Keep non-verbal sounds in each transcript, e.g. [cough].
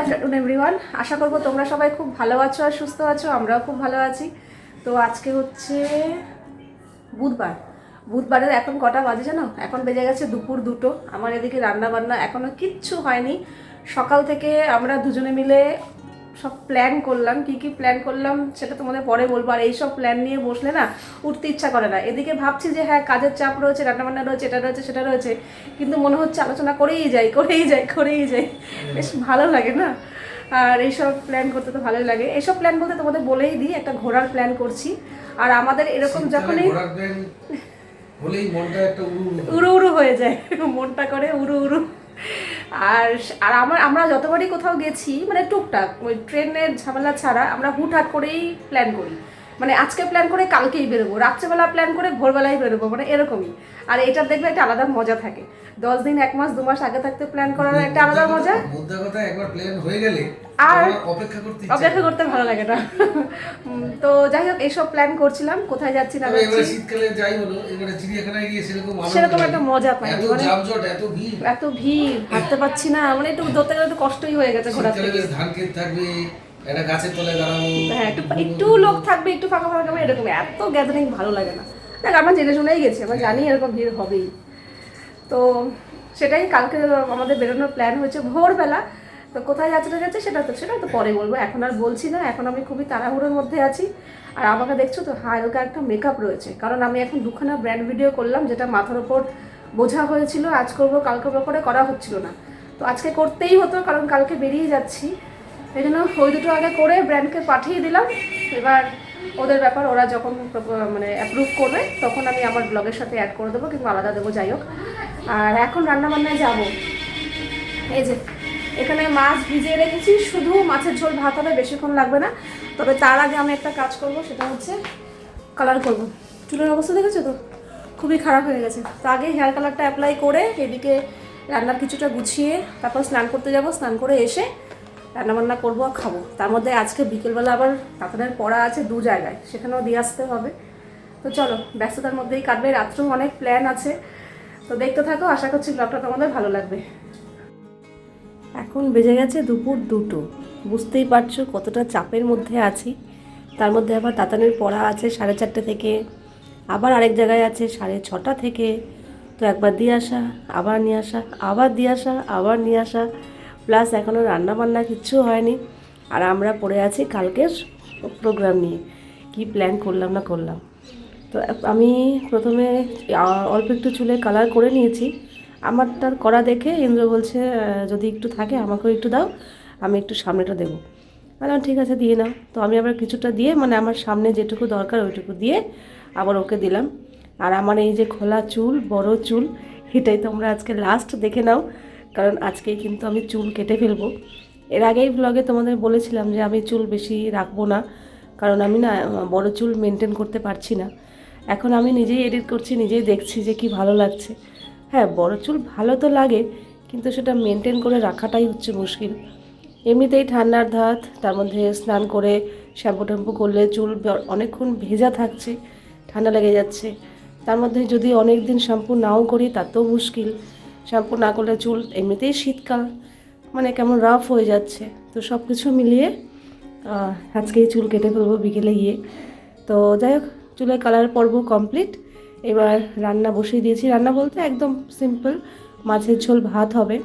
Afternoon everyone আশা করব তোমরা সবাই খুব ভালো আছো আর সুস্থ আছো, আমরাও খুব ভালো আছি। তো আজকে হচ্ছে বুধবার। বুধবারের এখন কটা বাজে জানো? এখন বেজে গেছে দুপুর দুটো। আমার এদিকে রান্না বান্না এখনও কিচ্ছু হয়নি। সকাল থেকে আমরা দুজনে মিলে সব প্ল্যান করলাম কি কি প্ল্যান করলাম সেটা তোমাদের পরে বলব। আর এইসব প্ল্যান নিয়ে বসলে না উঠতে ইচ্ছা করে না। এদিকে ভাবছি যে হ্যাঁ কাজের চাপ রয়েছে রান্নাবান্না রয়েছে এটা রয়েছে সেটা রয়েছে কিন্তু মনে হচ্ছে আলোচনা করেই যাই করেই যাই করেই যাই। বেশ ভালো লাগে না? আর এইসব প্ল্যান করতে তো ভালোই লাগে। এইসব প্ল্যান বলতে তোমাদের বলেই দিই একটা ঘোরার প্ল্যান করছি। আর আমাদের এরকম যখনই। উড়ু উড়ু হয়ে যায় মনটা করে উড়ু উড়ু। আর আর আমার, আমরা যতবারই কোথাও গেছি মানে টুকটাক, ওই ট্রেনের ঝামেলা ছাড়া আমরা হুটহাট করেই প্ল্যান করি। মানে আজকে প্ল্যান করে কালকেই বেরোবো, রাত্রেবেলা প্ল্যান করে ভোরবেলায় বেরোবো মানে এরকমই। আর এটা দেখবে একটা আলাদা মজা থাকে। দশ দিন এক মাস দু মাস আগে থাকতে প্ল্যান করার একটা আলাদা মজা। মোদ্দা কথা একবার প্ল্যান হয়ে গেলে আর অপেক্ষা করতে অপেক্ষা করতে ভালো লাগে না। তো যাই হোক এইসব প্ল্যান করছিলাম কোথায় যাচ্ছি না এবারে শীতকালে যাই হলো এবারে চিড়িয়াখানায় গিয়ে সেরকম সেরকম একটা মজা পাই এত মানে জামজট এত ভিড়। এত ভিড় হাঁটতে পারছি না মানে একটু ধরতে গেলে একটু কষ্টই হয়ে গেছে শীতকালে থেকে। ধান ক্ষেত থাকবে একটা গাছের তলায় দাঁড়াবো হ্যাঁ একটু একটু লোক থাকবে একটু ফাঁকা ফাঁকা এরকম এত গ্যাদারিং ভালো লাগে না। দেখ আমরা জেনে শুনেই গেছি আমরা জানি এরকম ভিড় হবেই। তো সেটাই কালকে আমাদের বেরোনোর প্ল্যান হয়েছে ভোরবেলা। তো কোথায় যাচ্ছে না যাচ্ছে সেটা তো সেটা তো পরে বলব। এখন আর বলছি না, এখন আমি খুবই তাড়াহুড়োর মধ্যে আছি। আর আমাকে দেখছ তো, হালকা একটা মেকআপ রয়েছে। কারণ আমি এখন দুখানা ব্র্যান্ড ভিডিও করলাম, যেটা মাথার ওপর বোঝা হয়েছিল, আজ করব কাল করব, করে করা হচ্ছিল না। তো আজকে করতেই হতো, কারণ কালকে বেরিয়ে যাচ্ছি। এই জন্য ওই দুটো আগে করে ব্র্যান্ডকে পাঠিয়ে দিলাম। এবার ওদের ব্যাপার, ওরা যখন মানে অ্যাপ্রুভ করবে, তখন আমি আমার ব্লগের সাথে অ্যাড করে দেবো, কিংবা আলাদা দেবো, যাই হোক। আর এখন রান্নাবান্নায় যাব। এই যে, এখানে মাছ ভিজিয়ে রেখেছি, শুধু মাছের ঝোল ভাত হবে, বেশিক্ষণ লাগবে না। তবে তার আগে আমি একটা কাজ করব, সেটা হচ্ছে কালার করব। চুলের অবস্থা দেখেছ তো? খুবই খারাপ হয়ে গেছে। তো আগে হেয়ার কালারটা অ্যাপ্লাই করে, এদিকে রান্নার কিছুটা গুছিয়ে, তারপর স্নান করতে যাব। স্নান করে এসে রান্নাবান্না করব আর খাব। তার মধ্যে আজকে বিকেলবেলা আবার তাতাদের পড়া আছে দু জায়গায়, সেখানেও দিয়ে আসতে হবে। তো চলো, ব্যস্ততার মধ্যেই কাটবে, রাত্রেও অনেক প্ল্যান আছে। তো দেখতে থাকো, আশা করছি ব্লগটা তোমাদের ভালো লাগবে। এখন বেজে গেছে দুপুর দুটো। বুঝতেই পারছ কতটা চাপের মধ্যে আছি। তার মধ্যে আবার তাতানের পড়া আছে সাড়ে চারটে থেকে, আবার আরেক জায়গায় আছে সাড়ে ছটা থেকে। তো একবার দিয়ে আসা, আবার নিয়ে আসা, আবার দিয়ে আসা, আবার নিয়ে আসা। প্লাস এখনও রান্না বান্না কিচ্ছু হয়নি। আর আমরা পড়ে আছি কালকের প্রোগ্রাম নিয়ে। কি প্ল্যান করলাম না করলাম। তো আমি প্রথমে অল্প একটু চুলে কালার করে নিয়েছি। আমারটার করা দেখে ইন্দ্র বলছে যদি একটু থাকে আমাকেও একটু দাও, আমি একটু সামনেটা দেবো। বললাম, ঠিক আছে, দিয়ে নাও। তো আমি আবার কিছুটা দিয়ে মানে আমার সামনে যেটুকু দরকার ওইটুকু দিয়ে আবার ওকে দিলাম। আর আমার এই যে খোলা চুল, বড় চুল, এটাই তোমরা আজকে লাস্ট দেখে নাও। কারণ আজকেই কিন্তু আমি চুল কেটে ফেলব। এর আগেই ব্লগে তোমাদের বলেছিলাম যে আমি চুল বেশি রাখব না, কারণ আমি না, বড় চুল মেনটেন করতে পারছি না। এখন আমি নিজেই এডিট করছি, নিজেই দেখছি যে কি ভালো লাগছে। হ্যাঁ বড় চুল ভালো তো লাগে, কিন্তু সেটা মেনটেন করে রাখাটাই হচ্ছে মুশকিল। এমনিতেই ঠান্ডার ধাত, তার মধ্যে স্নান করে শ্যাম্পু ট্যাম্পু করলে চুল অনেকক্ষণ ভেজা থাকছে, ঠান্ডা লেগে যাচ্ছে। তার মধ্যে যদি অনেক দিন শ্যাম্পু নাও করি, তাতেও মুশকিল। শ্যাম্পু না করলে চুল এমনিতেই শীতকাল মানে কেমন রাফ হয়ে যাচ্ছে। তো সব কিছু মিলিয়ে আহ, আজকেই চুল কেটে ফেলব বিকেলে গিয়ে। তো যাই হোক চুলের কালার পর্ব কমপ্লিট এবার রান্না বসিয়ে দিয়েছি। রান্না বলতে একদম সিম্পল মাছের ঝোল ভাত হবে।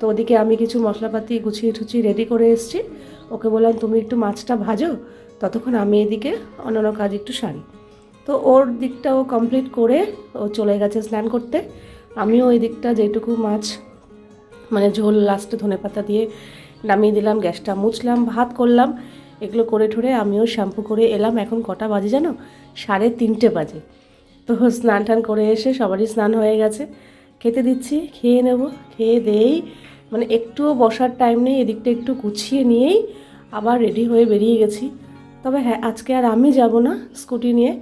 তো ওদিকে আমি কিছু মশলাপাতি গুছিয়ে টুছিয়ে রেডি করে এসেছি। ওকে বললাম তুমি একটু মাছটা ভাজো ততক্ষণ আমি এদিকে অন্যান্য কাজ একটু সারি। তো ওর দিকটা ও কমপ্লিট করে ও চলে গেছে স্নান করতে। আমিও ওই দিকটা যেটুকু মাছ মানে ঝোল লাস্টে ধনে পাতা দিয়ে নামিয়ে দিলাম, গ্যাসটা মুছলাম, ভাত করলাম, এগুলো করে ঠরে আমিও শ্যাম্পু করে এলাম। এখন কটা বাজে জানো? সাড়ে তিনটে বাজে। তো স্নান টান করে এসে সবারই স্নান হয়ে গেছে। খেতে দিচ্ছি, খেয়ে নেব, খেয়ে দেই মানে একটুও বসার টাইম নেই, এদিকটা একটু গুছিয়ে নিয়েই আবার রেডি হয়ে বেরিয়ে গেছি। তবে হ্যাঁ আজকে আর আমি যাব না স্কুটি নিয়ে,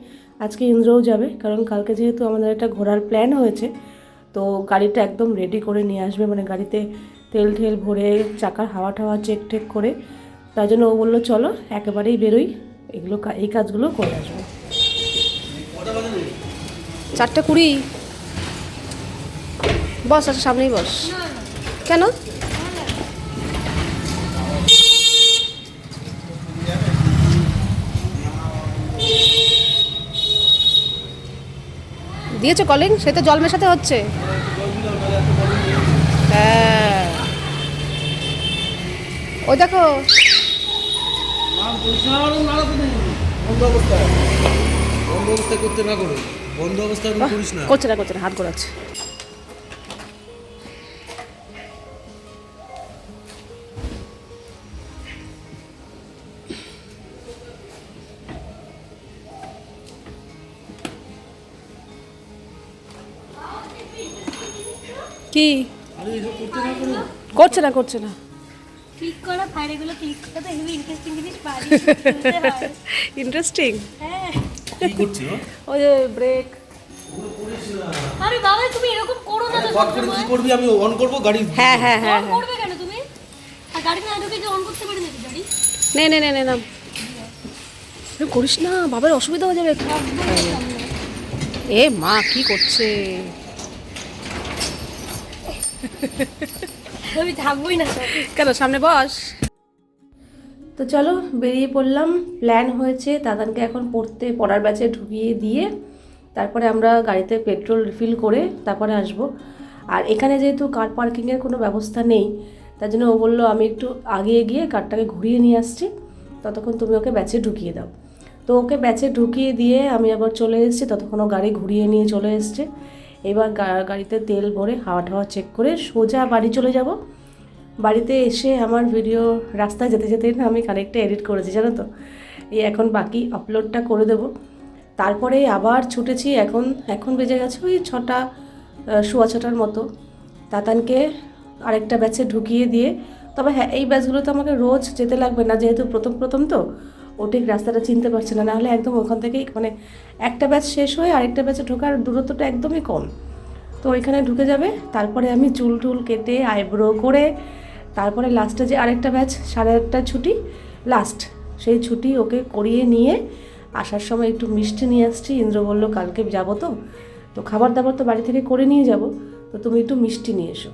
আজকে ইন্দ্রও যাবে, কারণ কালকে যেহেতু আমাদের একটা ঘোরার প্ল্যান হয়েছে তো গাড়িটা একদম রেডি করে নিয়ে আসবে মানে গাড়িতে তেল ঠেল ভরে চাকার হাওয়া ঠাওয়া চেক টেক করে। তাই জন্য ও বলল, চলো, একেবারেই বেরোই। এগুলো এই কাজগুলো করে আসব। চারটে কুড়ি? বস আচ্ছা সামনেই বস। কেন? দিয়েছ কলিং সে তো জল মেশাতে হচ্ছে। হ্যাঁ। ওই দেখো। বন্ধ অবস্থা করতে না করো। বন্ধ অবস্থা করিস না। করছে না করছে না হাত ঘোরাচ্ছে। কি? করছে না করছে না। ক্লিক করা ফাইল ক্লিক করতে তো হেভি ইন্টারেস্টিং জিনিস পারি। [laughs] ইন্টারেস্টিং হ্যাঁ। কি করছ? [laughs] ওই যে ব্রেক আরে বাবা তুমি এরকম করো না তো ফট করে কি করবি? আমি অন করব গাড়ি হ্যাঁ হ্যাঁ হ্যাঁ অন করবে কেন তুমি? আর গাড়ি না ঢুকে কি অন করতে পারি নাকি গাড়ি? নে নে নে নে না করিস না বাবার অসুবিধা হয়ে যাবে। এ মা কি করছে? আমি থাকবোই না। কেন সামনে বস। তো চলো বেরিয়ে পড়লাম। প্ল্যান হয়েছে দাদানকে এখন পড়তে পড়ার ব্যাচে ঢুকিয়ে দিয়ে তারপরে আমরা গাড়িতে পেট্রোল রিফিল করে তারপরে আসব। আর এখানে যেহেতু কার পার্কিংয়ের কোনো ব্যবস্থা নেই তার জন্য ও বলল আমি একটু আগিয়ে গিয়ে কারটাকে ঘুরিয়ে নিয়ে আসছি। ততক্ষণ তুমি ওকে ব্যাচে ঢুকিয়ে দাও। তো ওকে ব্যাচে ঢুকিয়ে দিয়ে আমি আবার চলে এসেছি ততক্ষণ ও গাড়ি ঘুরিয়ে নিয়ে চলে এসছে। এবার গাড়িতে তেল ভরে হাওয়া টাওয়া চেক করে সোজা বাড়ি চলে যাব। বাড়িতে এসে আমার ভিডিও রাস্তায় যেতে যেতে না আমি খানিকটা এডিট করেছি, জানো তো? এই এখন বাকি আপলোডটা করে দেব। তারপরে আবার ছুটেছি এখন এখন বেজে গেছে ওই ছটা সোয়া ছটার মতো। তাতানকে আরেকটা ব্যাচে ঢুকিয়ে দিয়ে, তবে হ্যাঁ এই ব্যাচগুলো তো আমাকে রোজ যেতে লাগবে না, যেহেতু প্রথম প্রথম তো। ও ঠিক রাস্তাটা চিনতে পারছে না। নাহলে একদম ওখান থেকেই মানে একটা ব্যাচ শেষ হয়ে আরেকটা ব্যাচে ঢোকার দূরত্বটা একদমই কম। তো ওইখানে ঢুকে যাবে, তারপরে আমি চুল টুল কেটে আইব্রো করে, তারপরে লাস্টে যে আরেকটা ব্যাচ সাড়ে আটটা ছুটি লাস্ট সেই ছুটি ওকে করিয়ে নিয়ে আসার সময় একটু মিষ্টি নিয়ে আসছি। ইন্দ্র বলল, কালকে যাব তো? তো খাবার দাবার তো বাড়ি থেকে করে নিয়ে যাব। তো তুমি একটু মিষ্টি নিয়ে এসো।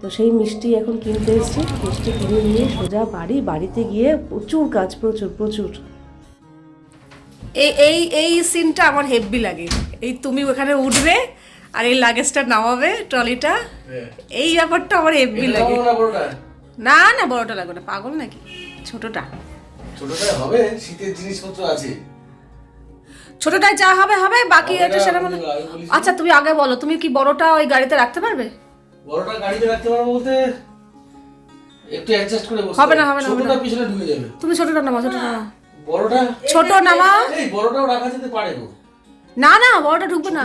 তো সেই মিষ্টি এখন কিনতে এসেছি। মিষ্টি কিনে নিয়ে সোজা বাড়ি বাড়িতে গিয়ে প্রচুর কাজ প্রচুর প্রচুর। এই এই এই সিনটা আমার হেভি লাগে। এই তুমি ওখানে উঠবে আর এই লাগেজটা নামাবে ট্রলিটা। এই ব্যাপারটা আমার হেভি লাগে। না না বড়টা লাগবে না। পাগল নাকি? ছোটটা। ছোটটা হবে? শীতের জিনিসপত্র আছে। ছোটটায় যা হবে হবে। বাকি এটা সেটা মানে আচ্ছা তুমি আগে বলো। তুমি কি বড়টা ওই গাড়িতে রাখতে পারবে? বড়টা গাড়িতে রাখতে পারব বলতে? একটু অ্যাডজাস্ট করে বসতে হবে না, হবে। না, ছোটটা পিছনে ঢুকে যাবে। তুমি ছোটটা নামা ছোটটা নামা বড়টা? ছোট নামা এই বড়টাও রাখা যেতে পারে গো। না না বড়টা ঢুকবে না।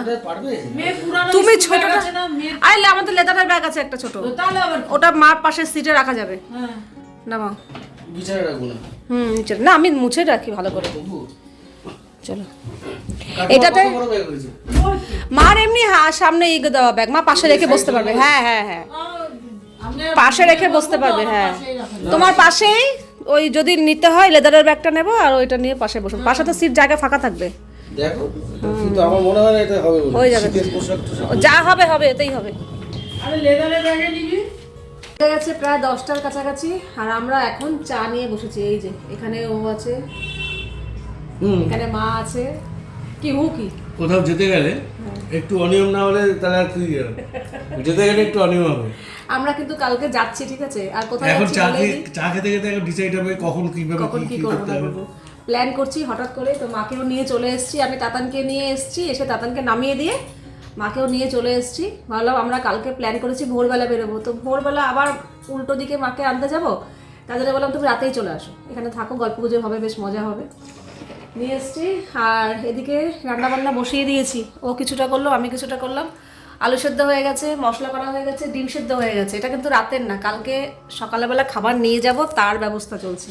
তুমি ছোটটা আইলে আমাদের লেদারের ব্যাগ আছে একটা ছোট। ওটা মার পাশের সিটে রাখা যাবে। নামা বিছানা রাখব না। হুম না আমি মুছে রাখি ভালো করে। তবু চলো। এটাতে- মার এমনি হা- সামনে এগো দেওয়া ব্যাগ মা পাশে রেখে বসতে পারবে। হ্যাঁ হ্যাঁ হ্যাঁ। পাশে রেখে বসতে পারবে হ্যাঁ। তোমার পাশেই ওই যদি নিতে হয় লেদারের ব্যাগটা নেব আর ওইটা নিয়ে পাশে বসুন পাশে তো সিট জায়গা ফাঁকা থাকবে। দেখো কিন্তু আমার মনে হয় এটা হবে হয়ে যাবে। যা হবে হবে এতেই হবে। হয়ে গেছে প্রায় দশটার কাছাকাছি আর আমরা এখন চা নিয়ে বসেছি। এই যে এখানে ও আছে। এখানে মা আছে। কি হু কি? কোথাও যেতে গেলে একটু অনিয়ম না হলে তাহলে আর তুই যেতে গেলে একটু অনিয়ম হবে। আমরা কিন্তু কালকে যাচ্ছি ঠিক আছে? আর কোথাও এখন চা। চা খেতে খেতে এখন ডিসাইড হবে কখন কীভাবে কখন কি কি কি করতে হবে। প্ল্যান করছি হঠাৎ করে তো মাকেও নিয়ে চলে এসেছি। আমি তাতানকে নিয়ে এসেছি এসে তাতানকে নামিয়ে দিয়ে মাকেও নিয়ে চলে এসেছি। ভাবলাম আমরা কালকে প্ল্যান করেছি ভোরবেলা বেরোবো। তো ভোরবেলা আবার উল্টো দিকে মাকে আনতে যাব। জন্য বললাম তুমি রাতেই চলে আসো। এখানে থাকো গল্প গুজব হবে বেশ মজা হবে। নিয়ে এসেছি। আর এদিকে রান্না বান্না বসিয়ে দিয়েছি। ও কিছুটা করল, আমি কিছুটা করলাম। আলু সেদ্ধ হয়ে গেছে, মশলা করা হয়ে গেছে, ডিম সেদ্ধ হয়ে গেছে। এটা কিন্তু রাতের না, কালকে সকালবেলা খাবার নিয়ে যাব, তার ব্যবস্থা চলছে।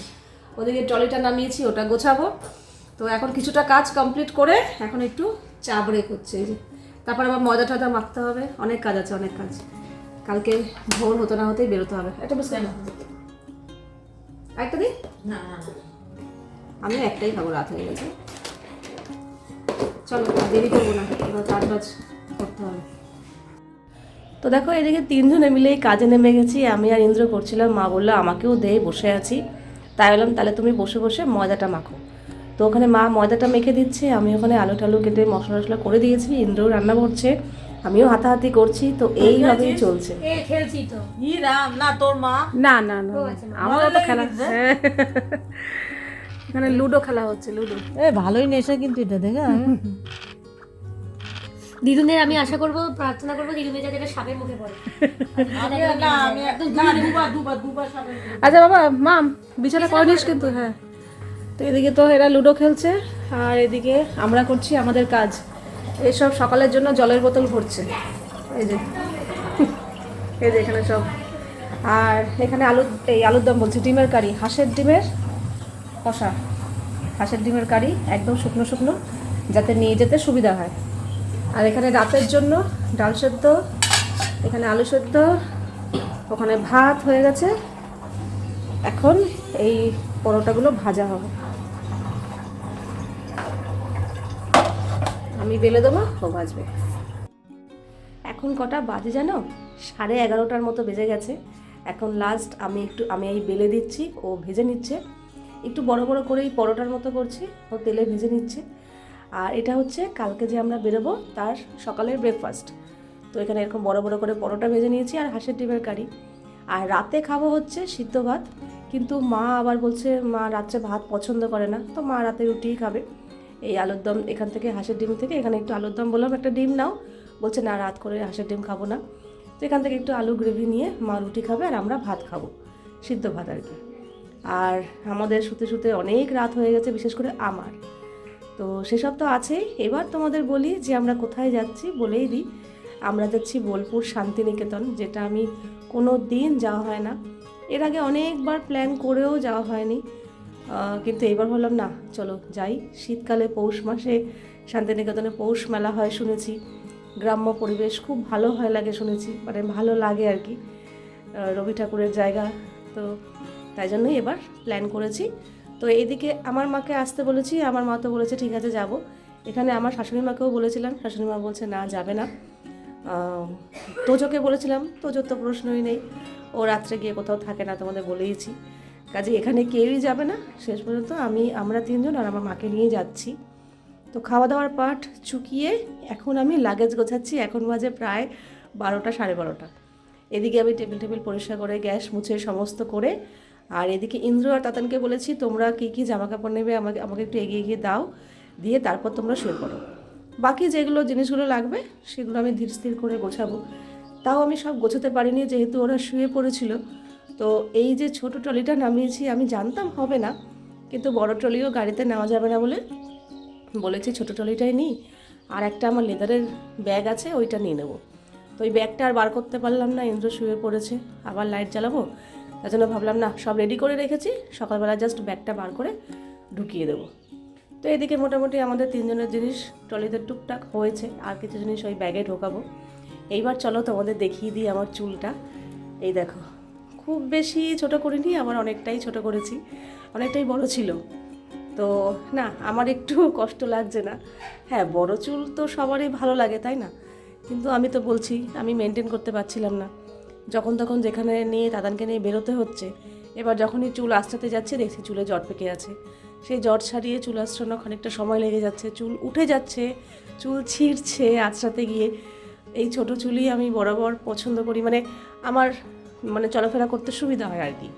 ওদিকে ট্রলিটা নামিয়েছি, ওটা গোছাবো। তো এখন কিছুটা কাজ কমপ্লিট করে এখন একটু চা ব্রেক হচ্ছে তারপর আবার মজা টজা মাখতে হবে। অনেক কাজ আছে, অনেক কাজ। কালকে ভোর হতে না হতেই বেরোতে হবে। একটা বিস্কুট না একটা দিই আমি একটাই খাব রাত হয়ে গেছে। চলো দেরি করব না এবার কাজ বাজ করতে হবে। তো দেখো এদিকে তিনজনে মিলেই কাজে নেমে গেছি। আমি আর ইন্দ্র করছিলাম মা বলল আমাকেও দে বসে আছি। তাই বললাম তাহলে তুমি বসে বসে ময়দাটা মাখো। তো ওখানে মা ময়দাটা মেখে দিচ্ছে আমি ওখানে আলু টালু কেটে মশলা টশলা করে দিয়েছি ইন্দ্রও রান্না করছে আমিও হাতাহাতি করছি তো এইভাবেই চলছে। এ খেলছি তো। ই রাম না তোর মা? না না আচ্ছা, আমার তো খেলা। [laughs] এখানে লুডো খেলা হচ্ছে লুডো। এ ভালোই নেশা কিন্তু এটা দেখা দিদুনের আমি আশা করব প্রার্থনা করব দিদুনের যাতে এটা সাপের মুখে পড়ে। না আমি দুবার দুবার দুবার সামনে আচ্ছা বাবা মাম বিছানা করে নিস কিন্তু হ্যাঁ। তো এদিকে তো এরা লুডো খেলছে আর এদিকে আমরা করছি আমাদের কাজ। এসব সকালের জন্য জলের বোতল ভরছে। এই যে এই যে এখানে সব। আর এখানে আলু এই আলুর দম বলছি ডিমের কারি হাঁসের ডিমের কষা। হাঁসের ডিমের কারি একদম শুকনো শুকনো, যাতে নিয়ে যেতে সুবিধা হয়। আর এখানে রাতের জন্য ডাল সেদ্ধ, এখানে আলু সেদ্ধ, ওখানে ভাত হয়ে গেছে। এখন এই পরোটাগুলো ভাজা হবে। আমি বেলে দেবো, ও ভাজবে। এখন কটা বাজে জানো? সাড়ে এগারোটার মতো বেজে গেছে। এখন লাস্ট আমি একটু, আমি এই বেলে দিচ্ছি, ও ভেজে নিচ্ছে। একটু বড় বড় করেই পরোটার মতো করছি, ও তেলে ভেজে নিচ্ছে। আর এটা হচ্ছে কালকে যে আমরা বেরোবো, তার সকালের ব্রেকফাস্ট তো এখানে এরকম বড় বড় করে পরোটা ভেজে নিয়েছি আর হাঁসের ডিমের কারি। আর রাতে খাব হচ্ছে সিদ্ধ ভাত, কিন্তু মা আবার বলছে, মা রাত্রে ভাত পছন্দ করে না। তো মা রাতে রুটিই খাবে। এই আলুর দম এখান থেকে, হাঁসের ডিম থেকে, এখানে একটু আলুর দম বললাম, একটা ডিম নাও। বলছে, না, রাত করে হাঁসের ডিম খাব না। তো এখান থেকে একটু আলু গ্রেভি নিয়ে মা রুটি খাবে আর আমরা ভাত খাব। সিদ্ধ ভাত আর কি। আর আমাদের শুতে শুতে অনেক রাত হয়ে গেছে, বিশেষ করে আমার। তো সেসব তো আছেই। এবার তোমাদের বলি যে আমরা কোথায় যাচ্ছি বলেই দিই। আমরা যাচ্ছি বোলপুর শান্তিনিকেতন, যেটা আমি কোনো দিন যাওয়া হয় না। এর আগে অনেকবার প্ল্যান করেও যাওয়া হয়নি। কিন্তু এবার ভাবলাম না, চলো যাই। শীতকালে পৌষ মাসে শান্তিনিকেতনে পৌষ মেলা হয় শুনেছি। গ্রাম্য পরিবেশ খুব ভালো হয় লাগে শুনেছি। মানে ভালো লাগে আর কি। রবি ঠাকুরের জায়গা। তো তাই জন্যই এবার প্ল্যান করেছি। তো এইদিকে আমার মাকে আসতে বলেছি, আমার মা তো বলেছে, ঠিক আছে, যাব। এখানে আমার শাশুড়ি মাকেও বলেছিলাম, শাশুড়ি মা বলছে, না, যাবে না। তোজোকে বলেছিলাম, তোজোর তো প্রশ্নই নেই। ও রাত্রে গিয়ে কোথাও থাকে না, তোমাদের বলেইছি। কাজে এখানে কেউই যাবে না। শেষ পর্যন্ত আমি, আমরা তিনজন আর আমার মাকে নিয়ে যাচ্ছি। তো খাওয়া দাওয়ার পাট চুকিয়ে এখন আমি লাগেজ গোছাচ্ছি। এখন বাজে প্রায় বারোটা, সাড়ে বারোটা। এদিকে আমি টেবিল টেবিল পরিষ্কার করে, গ্যাস মুছে সমস্ত করে আর এদিকে ইন্দ্র আর তাতানকে বলেছি, তোমরা কী কী জামা কাপড় নেবে? আমাকে আমাকে একটু এগিয়ে গিয়ে দাও, দিয়ে তারপর তোমরা শুয়ে পড়ো। বাকি যেগুলো জিনিসগুলো লাগবে, সেগুলো আমি ধীর স্থির করে গোছাবো। তাও আমি সব গোছাতে পারিনি, যেহেতু ওরা শুয়ে পড়েছিল। তো এই যে ছোট ট্রলিটা নামিয়েছি, আমি জানতাম হবে না, কিন্তু বড় ট্রলিও গাড়িতে নেওয়া যাবে না বলে বলেছি, ছোটো ট্রলিটাই নিই। আর একটা আমার লেদারের ব্যাগ আছে, ওইটা নিয়ে নেব। তো ওই ব্যাগটা আর বার করতে পারলাম না, ইন্দ্র শুয়ে পড়েছে। আবার লাইট জ্বালাবো? তার জন্য ভাবলাম, না, সব রেডি করে রেখেছি। সকালবেলা জাস্ট ব্যাগটা বার করে ঢুকিয়ে দেবো। তো এদিকে মোটামুটি আমাদের তিনজনের জিনিস ট্রলিতে টুকটাক হয়েছে, আর কিছু জিনিস ওই ব্যাগে ঢোকাবো। এইবার চলো তোমাদের দেখিয়ে দিই আমার চুলটা। এই দেখো, খুব বেশি ছোট করিনি, আবার অনেকটাই ছোট করেছি, অনেকটাই বড় ছিল। তো না, আমার একটু [laughs] কষ্ট লাগছে না। হ্যাঁ বড় চুল তো সবারই ভালো লাগে, তাই না? কিন্তু আমি তো বলছি, আমি মেনটেন করতে পারছিলাম না। যখন তখন যেখানে নিয়ে দাদানকে নিয়ে বেরোতে হচ্ছে, এবার যখনই চুল আঁচড়াতে যাচ্ছে দেখছি চুলে জট পেকে আছে। সেই জট ছাড়িয়ে চুল আঁচড়ানো খানিকটা সময় লেগে যাচ্ছে, চুল উঠে যাচ্ছে, চুল ছিঁড়ছে আঁচড়াতে গিয়ে। এই ছোট চুলই আমি বরাবর পছন্দ করি মানে আমার মানে চলাফেরা করতে সুবিধা হয় আর কি।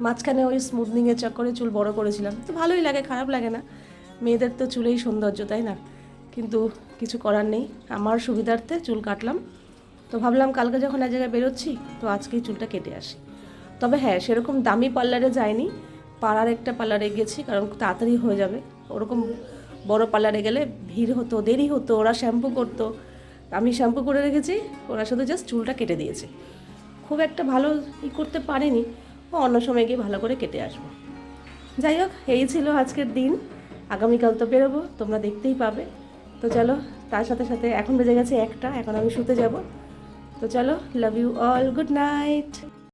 মাঝখানে ওই স্মুথনিংয়ের চক্করে চুল বড় করেছিলাম, তো ভালোই লাগে, খারাপ লাগে না। মেয়েদের তো চুলেই সৌন্দর্য, তাই না? কিন্তু কিছু করার নেই, আমার সুবিধার্থে চুল কাটলাম। তো ভাবলাম কালকে যখন এক জায়গায় বেরোচ্ছি, তো আজকেই চুলটা কেটে আসি। তবে হ্যাঁ সেরকম দামি পার্লারে যাইনি। পাড়ার একটা পার্লারে গেছি, কারণ তাড়াতাড়ি হয়ে যাবে। ওরকম বড় পার্লারে গেলে ভিড় হতো, দেরি হতো, ওরা শ্যাম্পু করতো। আমি শ্যাম্পু করে রেখেছি, ওরা শুধু জাস্ট চুলটা কেটে দিয়েছে। খুব একটা ভালো ই করতে পারেনি, ও অন্য সময় গিয়ে ভালো করে কেটে আসব। যাই হোক, এই ছিল আজকের দিন। আগামীকাল তো বেরোবো, তোমরা দেখতেই পাবে। তো চলো, তার সাথে সাথে এখন বেজে গেছে একটা, এখন আমি শুতে যাব। তো চলো love you all good night